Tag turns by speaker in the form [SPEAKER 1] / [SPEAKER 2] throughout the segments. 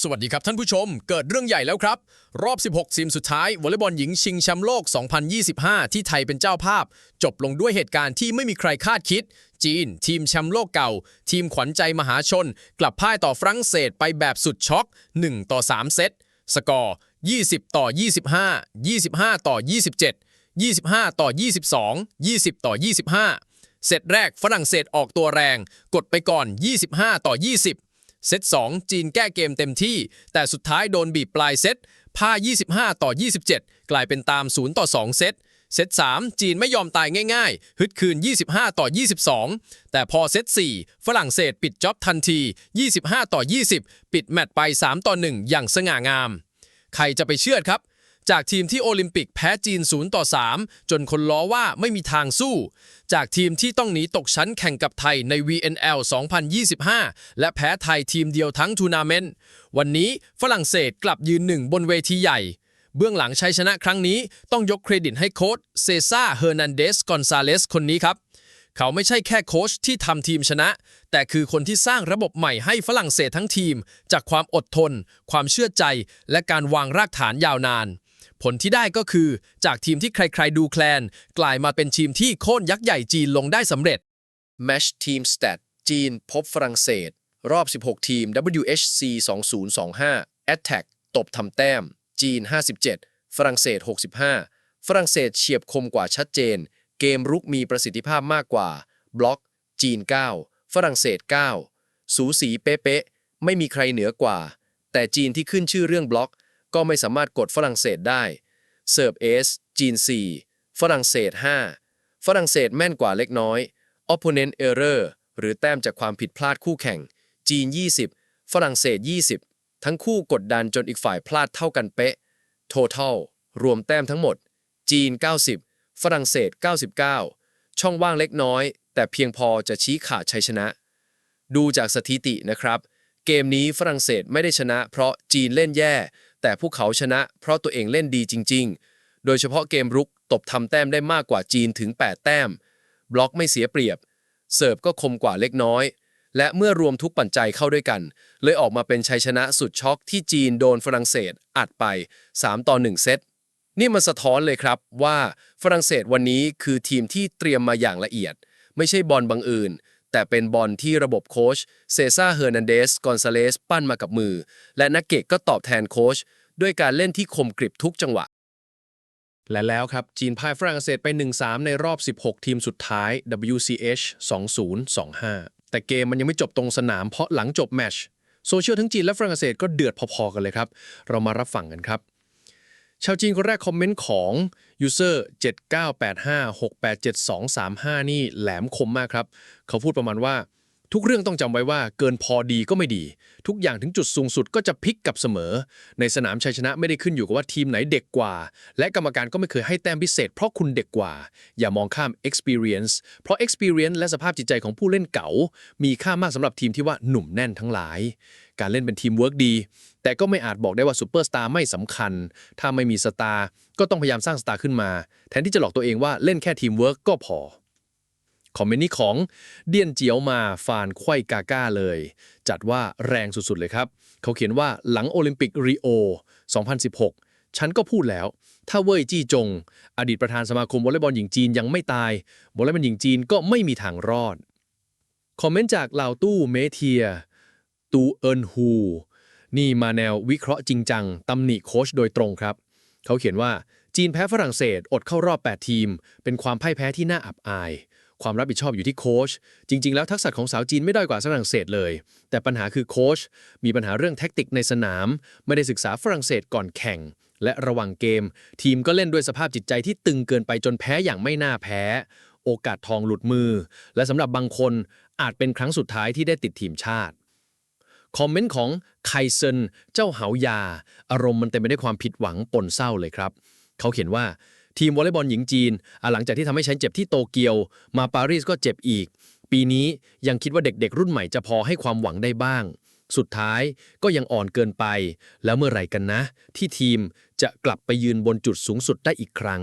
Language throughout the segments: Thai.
[SPEAKER 1] สวัสดีครับท่านผู้ชม เกิดเรื่องใหญ่แล้วครับ รอบ 16 ทีมสุดท้ายวอลเลย์บอลหญิงชิงแชมป์โลก 2025 ที่ไทยเป็นเจ้าภาพ จบลงด้วยเหตุการณ์ที่ไม่มีใครคาดคิด จีน ทีมแชมป์โลกเก่า ทีมขวัญใจมหาชน กลับพ่ายต่อฝรั่งเศสไปแบบสุดช็อก 1 ต่อ 3 เซต สกอร์ 20 ต่อ 25 25 ต่อ 27 25 ต่อ 22 20 ต่อ 25 เซตแรกฝรั่งเศสออกตัวแรง กดไปก่อน 25 ต่อ 20 เซต2 จีนแก้เกมเต็มที่ แต่สุดท้ายโดนบีบปลายเซตพ่าย25 ต่อ 27 กลายเป็นตาม 0 ต่อ 2 เซตเซต3 จีนไม่ยอมตายง่ายๆ ฮึดคืน 25 ต่อ 22 แต่พอเซต4 ฝรั่งเศสปิดจ็อบทันที 25 ต่อ 20 ปิดแมตช์ไป 3 ต่อ 1 อย่างสง่างาม ใครจะไปเชื่อครับ จากทีมที่โอลิมปิกแพ้จีน 0 ต่อ 3 จนคนล้อว่าไม่มีทางสู้ จากทีมที่ต้องหนีตกชั้นแข่งกับไทยใน VNL 2025 และแพ้ไทยทีมเดียวทั้งทัวร์นาเมนต์ วันนี้ฝรั่งเศสกลับยืนหนึ่งบนเวทีใหญ่ เบื้องหลังชัยชนะครั้งนี้ต้องยกเครดิตให้โค้ชเซซ่า เฮอร์นันเดส กอนซาเลส คนนี้ครับเขาไม่ใช่แค่โค้ชที่ทำทีมชนะ แต่คือคนที่สร้างระบบใหม่ให้ฝรั่งเศสทั้งทีม จากความอดทน ความเชื่อใจ และการวางรากฐานยาวนาน ผลที่ได้ก็คือ จากทีมที่ใครๆดูแคลน กลายมาเป็นทีมที่โค่นยักษ์ใหญ่จีนลงได้สำเร็จ Match Team Stat จีนพบฝรั่งเศส รอบ 16 ทีม WHC 2025 Attack ตบทำแต้ม จีน 57 ฝรั่งเศส 65 ฝรั่งเศสเฉียบคมกว่าชัดเจน เกมรุกมีประสิทธิภาพมากกว่า บล็อก จีน 9 ฝรั่งเศส 9 สูสีเป๊ะๆไม่มีใครเหนือกว่า แต่จีนที่ขึ้นชื่อเรื่องบล็อก ก็ไม่สามารถกดฝรั่งเศสได้เสิร์ฟเอสจีน 4 ฝรั่งเศส 5 ฝรั่งเศสแม่นกว่าเล็กน้อย opponent error หรือแต้มจากความผิดพลาดคู่แข่ง จีน 20 ฝรั่งเศส 20 ทั้งคู่กดดันจนอีกฝ่ายพลาดเท่ากันเป๊ะ total รวมแต้มทั้งหมด จีน 90 ฝรั่งเศส 99 ช่องว่างเล็กน้อย แต่เพียงพอจะชี้ขาดชัยชนะ ดูจากสถิตินะครับ เกมนี้ฝรั่งเศสไม่ได้ชนะ เพราะจีนเล่นแย่ แต่พวกเขาชนะเพราะตัวเองเล่นดีจริง ๆ โดยเฉพาะเกมรุกตบทำแต้มได้มากกว่าจีนถึง 8 แต้ม บล็อกไม่เสียเปรียบ เสิร์ฟก็คมกว่าเล็กน้อย และเมื่อรวมทุกปัจจัยเข้าด้วยกัน เลยออกมาเป็นชัยชนะสุดช็อกที่จีนโดนฝรั่งเศสอัดไป 3 ต่อ 1 เซตนี่มันสะท้อนเลยครับว่าฝรั่งเศสวันนี้คือทีมที่เตรียมมาอย่างละเอียด ไม่ใช่บอลบังเอิญ แต่เป็นบอลที่ระบบโค้ชเซซ่าเฮอร์นันเดสกอนซาเลสปั้นมากับมือ และนักเกตก็ตอบแทนโค้ชด้วยการเล่นที่คมกริบทุกจังหวะ และแล้วครับ จีนพ่ายฝรั่งเศสไป 1-3 ในรอบ 16 ทีมสุดท้าย WCH 2025 แต่เกมมันยังไม่จบตรงสนามเพราะหลังจบแมชโซเชียลทั้งจีนและฝรั่งเศสก็เดือดพอๆกันเลยครับ เรามารับฟังกันครับ ชาวจีนคนแรกคอมเมนต์ของ user 7985687235 นี่แหลมคมมากครับ เขาพูดประมาณว่า ทุกเรื่องต้องจำไว้ว่าเกินพอดีก็ไม่ดี ทุกอย่างถึงจุดสูงสุดก็จะพลิกกับเสมอ ในสนามชัยชนะไม่ได้ขึ้นอยู่กับว่าทีมไหนเด็กกว่า และกรรมการก็ไม่เคยให้แต้มพิเศษเพราะคุณเด็กกว่า อย่ามองข้าม experience เพราะ experience และสภาพจิตใจของผู้เล่นเก๋ามีค่ามากสำหรับทีมที่ว่าหนุ่มแน่นทั้งหลาย การเล่นเป็นทีมเวิร์กดี แต่ก็ไม่อาจบอกได้ว่าซูเปอร์สตาร์ไม่สำคัญ ถ้าไม่มีสตาร์ก็ต้องพยายามสร้างสตาร์ขึ้นมา แทนที่จะหลอกตัวเองว่าเล่นแค่ทีมเวิร์กก็พอ คอมเมนต์นี้ของเดียนเจียวมาฟานไขว้กาก้าเลย จัดว่าแรงสุดๆเลยครับ เขาเขียนว่าหลังโอลิมปิกริโอ 2016 ฉันก็พูดแล้ว ถ้าเว่ยจี้จง อดีตประธานสมาคมวอลเลย์บอลหญิงจีนยังไม่ตายวอลเลย์บอลหญิงจีนก็ไม่มีทางรอดคอมเมนต์จากเหล่าตู้เมเทีย ตูเอินฮู นี่มาแนววิเคราะห์จริงจังตำหนิโค้ชโดยตรงครับ เขาเขียนว่าจีนแพ้ฝรั่งเศส อดเข้ารอบ 8 ทีม เป็นความพ่ายแพ้ที่น่าอับอาย ความรับผิดชอบอยู่ที่โค้ชจริง ๆ แล้วทักษะของสาวจีนไม่ด้อยกว่าฝรั่งเศสเลย แต่ปัญหาคือโค้ชมีปัญหาเรื่องแท็กติกในสนาม ไม่ได้ศึกษาฝรั่งเศสก่อนแข่ง และระหว่างเกม ทีมก็เล่นด้วยสภาพจิตใจที่ตึงเกินไปจนแพ้อย่างไม่น่าแพ้ โอกาสทองหลุดมือ และสำหรับบางคนอาจเป็นครั้งสุดท้ายที่ได้ติดทีมชาติ คอมเมนต์ของไคเซนเจ้าเหายา อารมณ์มันเต็มไปด้วยความผิดหวังปนเศร้าเลยครับ เขาเขียนว่าทีมวอลเลย์บอลหญิงจีน หลังจากที่ทำให้ฉันเจ็บที่โตเกียว มาปารีสก็เจ็บอีก ปีนี้ยังคิดว่าเด็กๆ รุ่นใหม่จะพอให้ความหวังได้บ้าง สุดท้ายก็ยังอ่อนเกินไป แล้วเมื่อไหร่กันนะ ที่ทีมจะกลับไปยืนบนจุดสูงสุดได้อีกครั้ง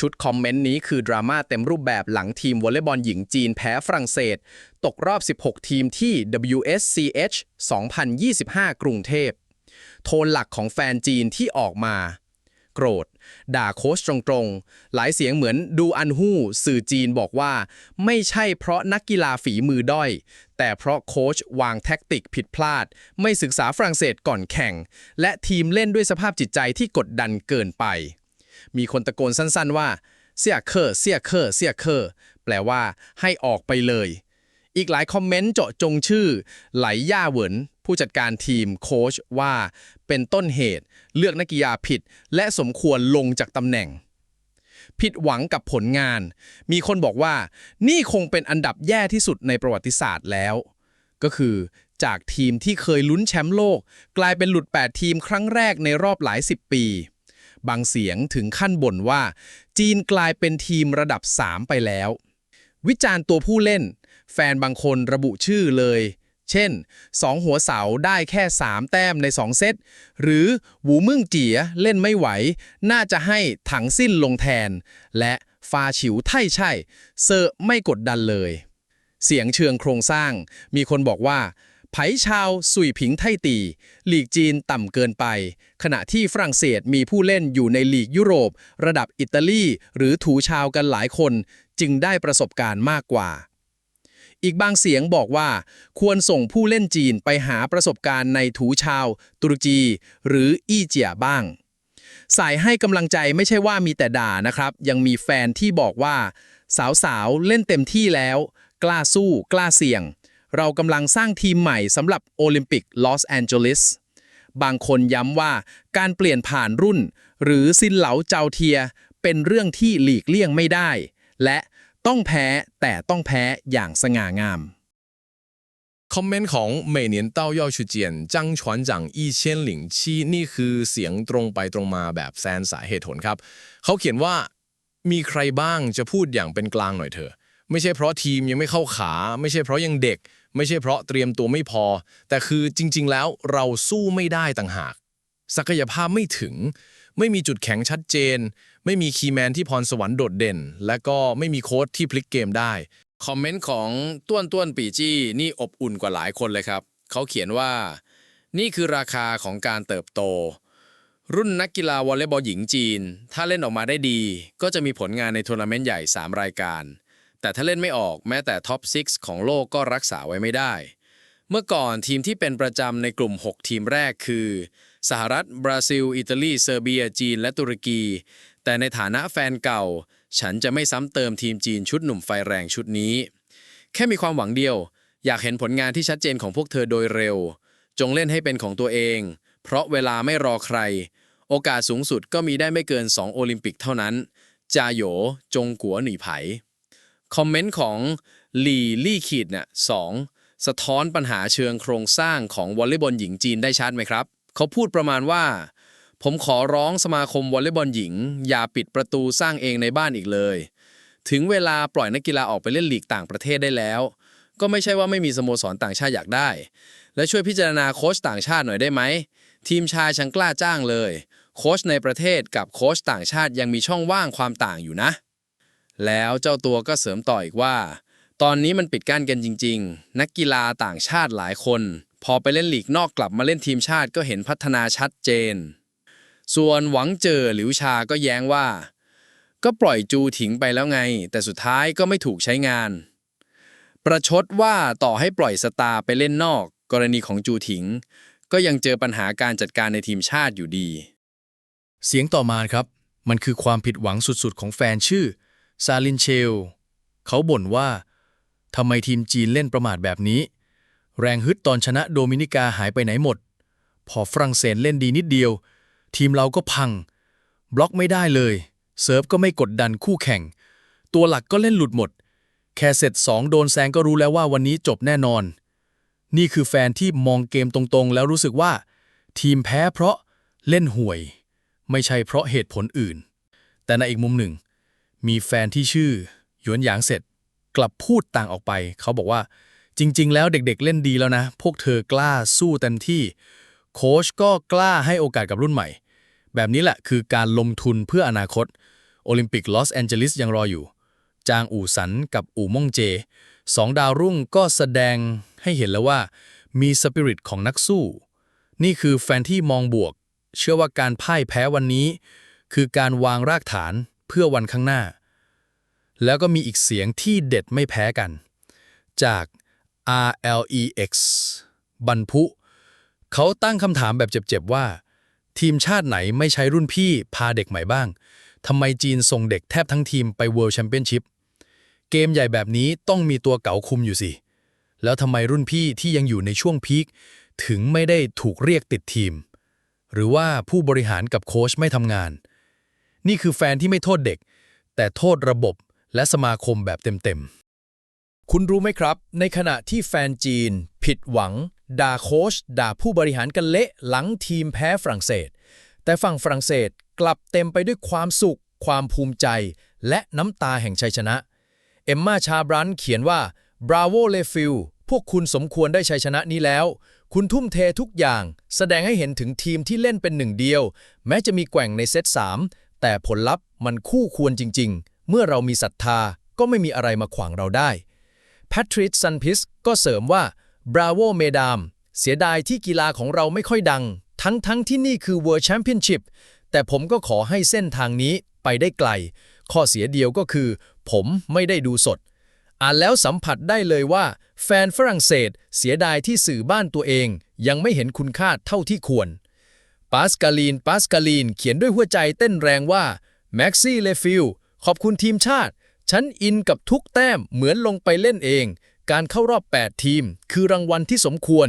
[SPEAKER 2] ชุดคอมเมนต์นี้คือดราม่าเต็มรูปแบบหลังทีมวอลเลย์บอลหญิงจีนแพ้ฝรั่งเศส ตกรอบ 16 ทีมที่ WSCH 2025 กรุงเทพ โทนหลักของแฟนจีนที่ออกมา โกรธ ด่าโค้ชตรงๆ หลายเสียงเหมือนดูอันฮู้สื่อจีนบอกว่า ไม่ใช่เพราะนักกีฬาฝีมือด้อย แต่เพราะโค้ชวางแท็กติกผิดพลาด ไม่ศึกษาฝรั่งเศสก่อนแข่ง และทีมเล่นด้วยสภาพจิตใจที่กดดันเกินไป มีคนตะโกนสั้นๆว่า เสี่ยเคอร์เสี่ยเคอร์เสี่ยเคอร์แปลว่า ให้ออกไปเลย อีกหลายคอมเมนต์เจาะจงชื่อ ไหลย่าเหวินผู้จัดการทีมโค้ชว่า เป็นต้นเหตุ เลือกนักกีฬาผิด และสมควรลงจากตำแหน่ง ผิดหวังกับผลงาน มีคนบอกว่า นี่คงเป็นอันดับแย่ที่สุดในประวัติศาสตร์แล้ว ก็คือจากทีมที่เคยลุ้นแชมป์โลก กลายเป็นหลุด 8 ทีมครั้งแรกในรอบหลายสิบปี บางเสียงถึงขั้นบ่นว่า จีนกลายเป็นทีมระดับ 3 ไปแล้ว วิจารณ์ตัวผู้เล่น แฟนบางคนระบุชื่อเลย เช่น 2 หัวเสาได้แค่ 3 แต้มใน 2 เซต หรือหวูมึ่งเจียเล่นไม่ไหว น่าจะให้ถังสิ้นลงแทน และฟาฉิวไท่ใช่ เซอร์ไม่กดดันเลย เสียงเชิงโครงสร้าง มีคนบอกว่า ไผชาวสุยผิงไทตีหลีกจีนต่ำเกินไป ขณะที่ฝรั่งเศสมีผู้เล่นอยู่ในลีกยุโรป ระดับอิตาลีหรือถูชาวกันหลายคน จึงได้ประสบการณ์มากกว่า อีกบางเสียงบอกว่า ควรส่งผู้เล่นจีนไปหาประสบการณ์ในถูชาว ตุรกี หรืออีเจียบ้าง สายให้กำลังใจไม่ใช่ว่ามีแต่ด่านะครับ ยังมีแฟนที่บอกว่า สาวๆเล่นเต็มที่แล้ว กล้าสู้ กล้าเสี่ยง เรากำลังสร้างทีมใหม่สำหรับโอลิมปิกลอสแอนเจลิสบางคนย้ำว่าการเปลี่ยนผ่านรุ่น หรือซินเหลาเจ้าเทีย เป็นเรื่องที่หลีกเลี่ยงไม่ได้ และต้องแพ้แต่ต้องแพ้อย่างสง่างาม
[SPEAKER 1] คอมเมนต์ของเมเนียนเต้าย่อชูเจียนจังชวนจังอี้เชียนหลิงชี้นี่คือเสียงตรงไปตรงมาแบบแซนสาเหตุผลครับ เขาเขียนว่ามีใครบ้างจะพูดอย่างเป็นกลางหน่อยเถอะ ไม่ใช่เพราะทีมยังไม่เข้าขา ไม่ใช่เพราะยังเด็ก ไม่ใช่เพราะเตรียมตัวไม่พอ แต่คือจริง ๆ แล้วเราสู้ไม่ได้ต่างหาก ศักยภาพไม่ถึง ไม่มีจุดแข็งชัดเจน ไม่มีคีย์แมนที่พรสวรรค์โดดเด่น และก็ไม่มีโค้ชที่พลิกเกมได้ คอมเมนต์ของต้วนต้วนปีจี้นี่อบอุ่นกว่าหลายคนเลยครับ เขาเขียนว่า นี่คือราคาของการเติบโต รุ่นนักกีฬาวอลเลย์บอลหญิงจีน ถ้าเล่นออกมาได้ดี ก็จะมีผลงานในทัวร์นาเมนต์ใหญ่ 3 รายการ แต่ถ้าเล่นไม่ออกแม้แต่ท็อป 6 ของโลกก็รักษาไว้ไม่ได้ เมื่อก่อนทีมที่เป็นประจำในกลุ่ม 6 ทีมแรกคือ สหรัฐ บราซิล อิตาลี เซอร์เบีย จีน และตุรกี แต่ในฐานะแฟนเก่า ฉันจะไม่ซ้ำเติมทีมจีนชุดหนุ่มไฟแรงชุดนี้ แค่มีความหวังเดียว อยากเห็นผลงานที่ชัดเจนของพวกเธอโดยเร็ว จงเล่นให้เป็นของตัวเอง เพราะเวลาไม่รอใคร โอกาสสูงสุดก็มีได้ไม่เกิน 2 โอลิมปิกเท่านั้นจาโหยจงกัวหนีไผ คอมเมนต์ของลีลี่ขีดเนี่ยสองสะท้อนปัญหาเชิงโครงสร้างของวอลเลย์บอลหญิงจีนได้ชัดไหมครับ เขาพูดประมาณว่า ผมขอร้องสมาคมวอลเลย์บอลหญิง อย่าปิดประตูสร้างเองในบ้านอีกเลย ถึงเวลาปล่อยนักกีฬาออกไปเล่นลีกต่างประเทศได้แล้ว ก็ไม่ใช่ว่าไม่มีสโมสรต่างชาติอยากได้ และช่วยพิจารณาโค้ชต่างชาติหน่อยได้ไหมทีมชายฉันกล้าจ้างเลย โค้ชในประเทศกับโค้ชต่างชาติยังมีช่องว่างความต่างอยู่นะ แล้วเจ้าตัวก็เสริมต่ออีกว่า ตอนนี้มันปิดกั้นกันจริง ๆ นักกีฬาต่างชาติหลายคน พอไปเล่นลีกนอกกลับมาเล่นทีมชาติก็เห็นพัฒนาชัดเจน ส่วนหวังเจอหลิวชาก็แย้งว่า ก็ปล่อยจูถิงไปแล้วไง แต่สุดท้ายก็ไม่ถูกใช้งาน ประชดว่าต่อให้ปล่อยสตาร์ไปเล่นนอก กรณีของจูถิง ก็ยังเจอปัญหาการจัดการในทีมชาติอยู่ดี
[SPEAKER 3] เสียงต่อมาครับ มันคือความผิดหวังสุดๆ ของแฟนชื่อ ซาลินเชล เขาบ่นว่าทำไมทีมจีนเล่นประมาทแบบนี้ แรงฮึดตอนชนะโดมินิกาหายไปไหนหมด พอฝรั่งเศสเล่นดีนิดเดียว ทีมเราก็พัง บล็อกไม่ได้เลย เซิร์ฟก็ไม่กดดันคู่แข่ง ตัวหลักก็เล่นหลุดหมด แค่เสร็จสองโดนแซงก็รู้แล้วว่าวันนี้จบแน่นอน นี่คือแฟนที่มองเกมตรงๆ แล้วรู้สึกว่า ทีมแพ้เพราะเล่นห่วย ไม่ใช่เพราะเหตุผลอื่น แต่ในอีกมุมหนึ่ง มีแฟนที่ชื่อ หยวนหยางเสร็จ กลับพูดต่างออกไป เขาบอกว่า จริง ๆ แล้วเด็ก ๆ เล่นดีแล้วนะ พวกเธอกล้าสู้เต็มที่ โค้ชก็กล้าให้โอกาสกับรุ่นใหม่ แบบนี้แหละคือการลงทุนเพื่ออนาคต โอลิมปิกลอสแอนเจลิสยังรออยู่ จางอู่สันกับอู่ม่งเจสองดาวรุ่งก็แสดงให้เห็นแล้วว่า มีสปิริตของนักสู้ นี่คือแฟนที่มองบวก เชื่อว่าการพ่ายแพ้วันนี้ คือการวางรากฐาน เพื่อวันข้างหน้า แล้วก็มีอีกเสียงที่เด็ดไม่แพ้กัน จาก RLEX บันพุ เขาตั้งคำถามแบบเจ็บๆว่า ทีมชาติไหนไม่ใช้รุ่นพี่พาเด็กใหม่บ้างทำไมจีนส่งเด็กแทบทั้งทีมไป World Championship เกมใหญ่แบบนี้ต้องมีตัวเก๋าคุมอยู่สิ แล้วทำไมรุ่นพี่ที่ยังอยู่ในช่วงพีคถึงไม่ได้ถูกเรียกติดทีม หรือว่าผู้บริหารกับโค้ชไม่ทำงาน นี่คือแฟนที่ไม่โทษเด็ก แต่โทษระบบและสมาคมแบบเต็มๆ
[SPEAKER 1] คุณรู้ไหมครับ ในขณะที่แฟนจีน ผิดหวัง ด่าโค้ชด่าผู้บริหารกันเละหลังทีมแพ้ฝรั่งเศส แต่ฝั่งฝรั่งเศสกลับเต็มไปด้วยความสุข ความภูมิใจ และน้ำตาแห่งชัยชนะ เอมมาชาบรันเขียนว่า Bravo l e f i l พวกคุณสมควรได้ชัยชนะนี้แล้ว คุณทุ่มเททุกอย่าง แสดงให้เห็นถึงทีมที่เล่นเป็นหนึ่งเดียว แม้จะมีแกว่งในเซต3 แต่ผลลัพธ์มันคู่ควรจริง ๆ เมื่อเรามีศรัทธาก็ไม่มีอะไรมาขวางเราได้แพทริ c ซันพิสก็เสริมว่า Bravo เมดามเสียดายที่กีฬาของเราไม่ค่อยดัง ทั้งทั้งที่นี่คือ World Championship แต่ผมก็ขอให้เส้นทางนี้ไปได้ไกล ข้อเสียเดียวก็คือ ผมไม่ได้ดูสด อ่านแล้วสัมผัสได้เลยว่า แฟนฝรั่งเศส เสียดายที่สื่อบ้านตัวเอง ยังไม่เห็นคุณค่าเท่าที่ควร ปาสกาลีน ปาสกาลีน เขียนด้วยหัวใจเต้นแรงว่าแม็กซี่เลฟิลขอบคุณทีมชาติ ฉันอินกับทุกแต้มเหมือนลงไปเล่นเอง การเข้ารอบ 8 ทีม คือรางวัลที่สมควร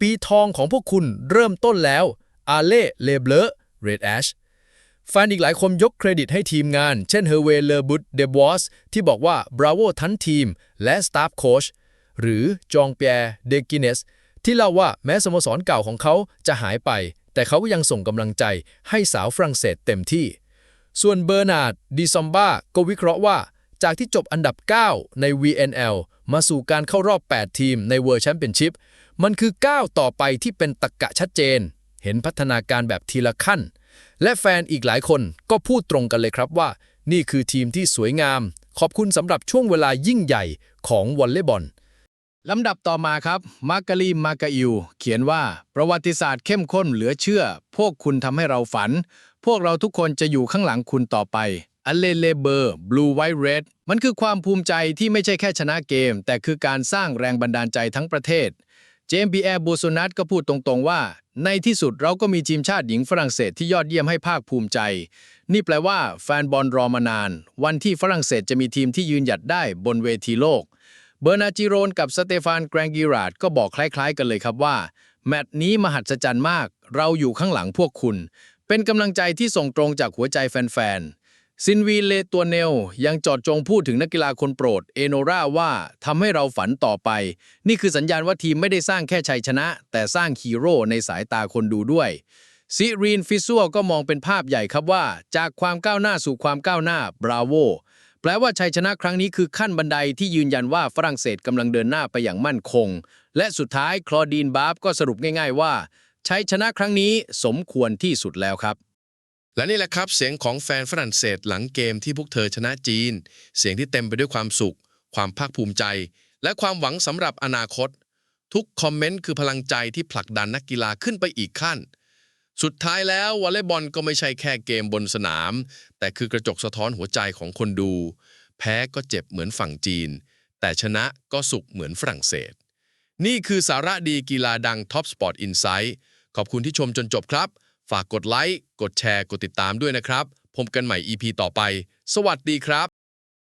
[SPEAKER 1] ปีทองของพวกคุณเริ่มต้นแล้ว อาเล่เลเบลเรดแอชแฟนอีกหลายคนยกเครดิตให้ทีมงาน เช่นเฮเวเลบุตเดบอสที่บอกว่า Bravo ทั้งทีม และสตาฟโค้ชหรือจองเปียร์เดกิเนสที่เล่าว่าแม้สโมสรเก่าของเขาจะหายไป แต่เขาก็ยังส่งกำลังใจให้สาวฝรั่งเศสเต็มที่ ส่วนเบอร์นาร์ดดิซอมบ้าก็วิเคราะห์ว่า จากที่จบอันดับ 9 ใน VNL มาสู่การเข้ารอบ 8 ทีมใน World Championship มันคือก้าวต่อไปที่เป็นตรกกะชัดเจน เห็นพัฒนาการแบบทีละขั้น และแฟนอีกหลายคนก็พูดตรงกันเลยครับว่า นี่คือทีมที่สวยงาม ขอบคุณสำหรับช่วงเวลายิ่งใหญ่ของวอลเลย์บอล
[SPEAKER 2] ลำดับต่อมาครับมาร์กาลีมาร์กาอิวเขียนว่าประวัติศาสตร์เข้มข้นเหลือเชื่อ พวกคุณทำให้เราฝัน พวกเราทุกคนจะอยู่ข้างหลังคุณต่อไปอเลเลเบอร์บลูไวท์เรดมันคือความภูมิใจที่ไม่ใช่แค่ชนะเกม แต่คือการสร้างแรงบันดาลใจทั้งประเทศ เจมส์บีแอร์บูโซนัทก็พูดตรงๆว่า ในที่สุดเราก็มีทีมชาติหญิงฝรั่งเศสที่ยอดเยี่ยมให้ภาคภูมิใจ นี่แปลว่าแฟนบอลรอมานาน วันที่ฝรั่งเศสจะมีทีมที่ยืนหยัดได้บนเวทีโลก เบอร์นาจิโรนกับสเตฟานแกรงกิราดก็บอกคล้าย ๆ กันเลยครับว่า แมตช์นี้มหัศจรรย์มาก เราอยู่ข้างหลังพวกคุณ เป็นกำลังใจที่ส่งตรงจากหัวใจแฟนๆ ซินวีเลตัวเนล ยังจอดจงพูดถึงนักกีฬาคนโปรด เอโนราว่าทำให้เราฝันต่อไป นี่คือสัญญาณว่าทีมไม่ได้สร้างแค่ชัยชนะ แต่สร้างฮีโร่ในสายตาคนดูด้วยซิรีนฟิซัวก็มองเป็นภาพใหญ่ครับว่า จากความก้าวหน้าสู่ความก้าวหน้าบราโว แปลว่าชัยชนะครั้งนี้คือขั้นบันไดที่ยืนยันว่าฝรั่งเศสกำลังเดินหน้าไปอย่างมั่นคง และสุดท้ายคลอดีนบาร์บก็สรุปง่าย ๆ ว่าชัยชนะครั้งนี้สมควรที่สุดแล้วครับ
[SPEAKER 4] และนี่แหละครับเสียงของแฟนฝรั่งเศสหลังเกมที่พวกเธอชนะจีน เสียงที่เต็มไปด้วยความสุข ความภาคภูมิใจ และความหวังสำหรับอนาคต ทุกคอมเมนต์คือพลังใจที่ผลักดันนักกีฬาขึ้นไปอีกขั้น สุดท้ายแล้ววอลเลย์บอลก็ไม่ใช่แค่เกมบนสนาม แต่คือกระจกสะท้อนหัวใจของคนดู แพ้ก็เจ็บเหมือนฝั่งจีน แต่ชนะก็สุขเหมือนฝรั่งเศส นี่คือสาระดีกีฬาดัง Top Sport Insight ขอบคุณที่ชมจนจบครับ ฝากกดไลค์ กดแชร์ กดติดตามด้วยนะครับ พบกันใหม่ EP ต่อไป สวัสดีครับ